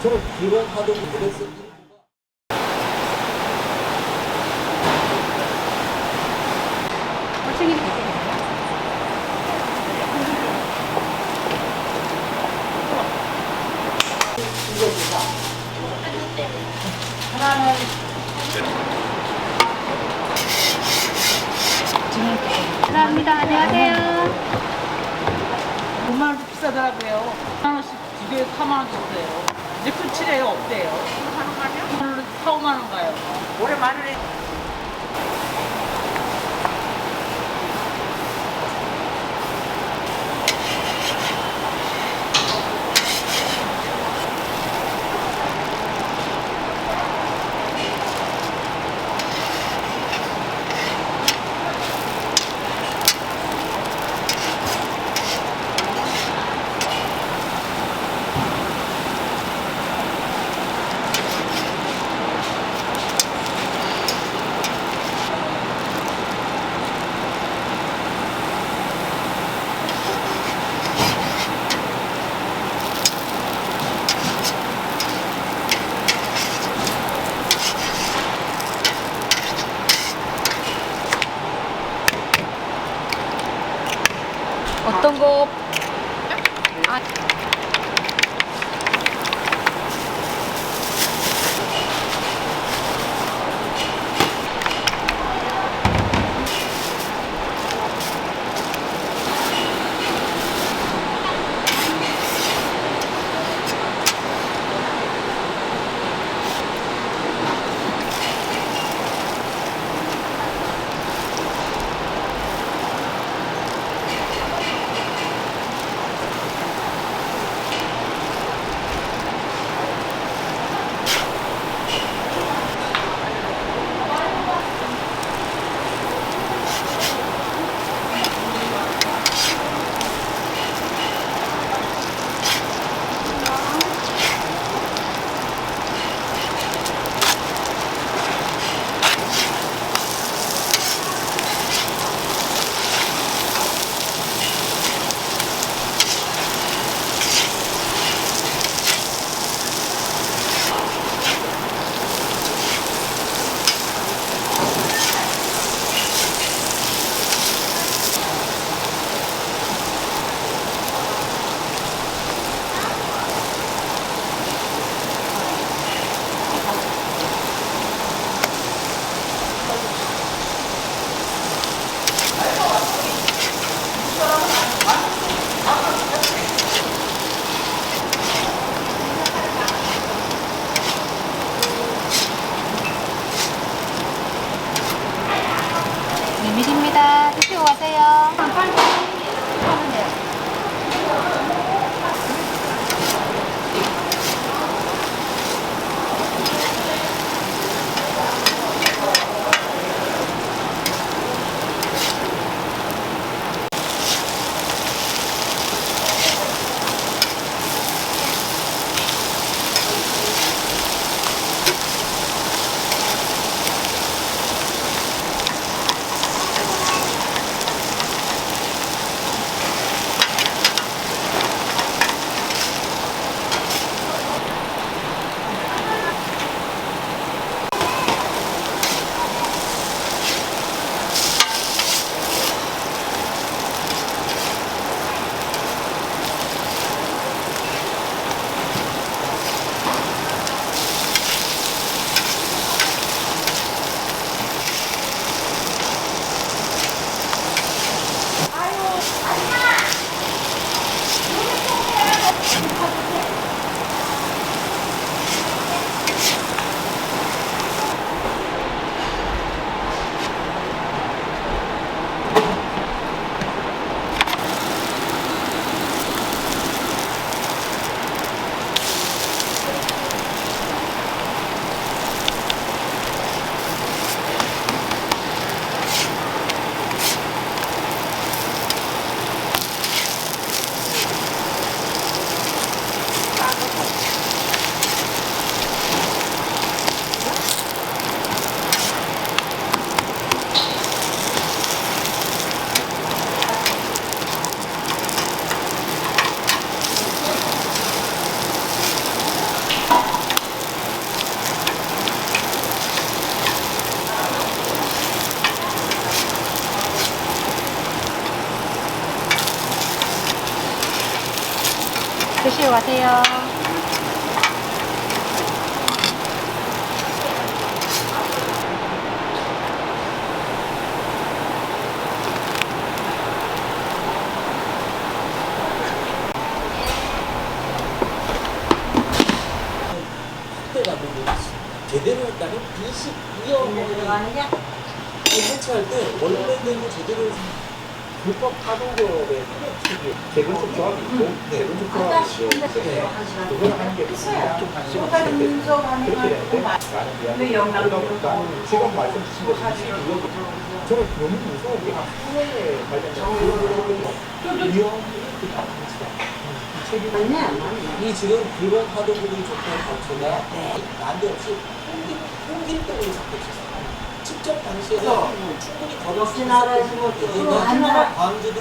그런 일부가 호칭이 되게 돼요? 하나는 감사합니다. 안녕하세요. 5만 원도 비싸더라고요. 5만 원씩 두 개에 4만 원 줬어요. 이제 끝이래요, 없대요. 4, 5만 원 가요. 올해 마늘에 어떤 거? 아, 가지고 가세요. 너무 제대로 했다면 22억 해체할 때 원래대로 제대로 불법 파동법의 협력책이 재건축 조합이 있고 재건축 조합이 있고 그걸 하는 게 있습니다. 그렇게 되는데 나는 미안해. 지금 말씀 주신 거 22억 저는 너무 무서운 게 후에 관련된 위험이 다. 이 지금 불법 파도들이 좋다는 단초가 난데없이 홍기, 홍기 때문에 잡혔었어요. 직접 당시에는 충분히 걸었을 수 있었고, 광주 등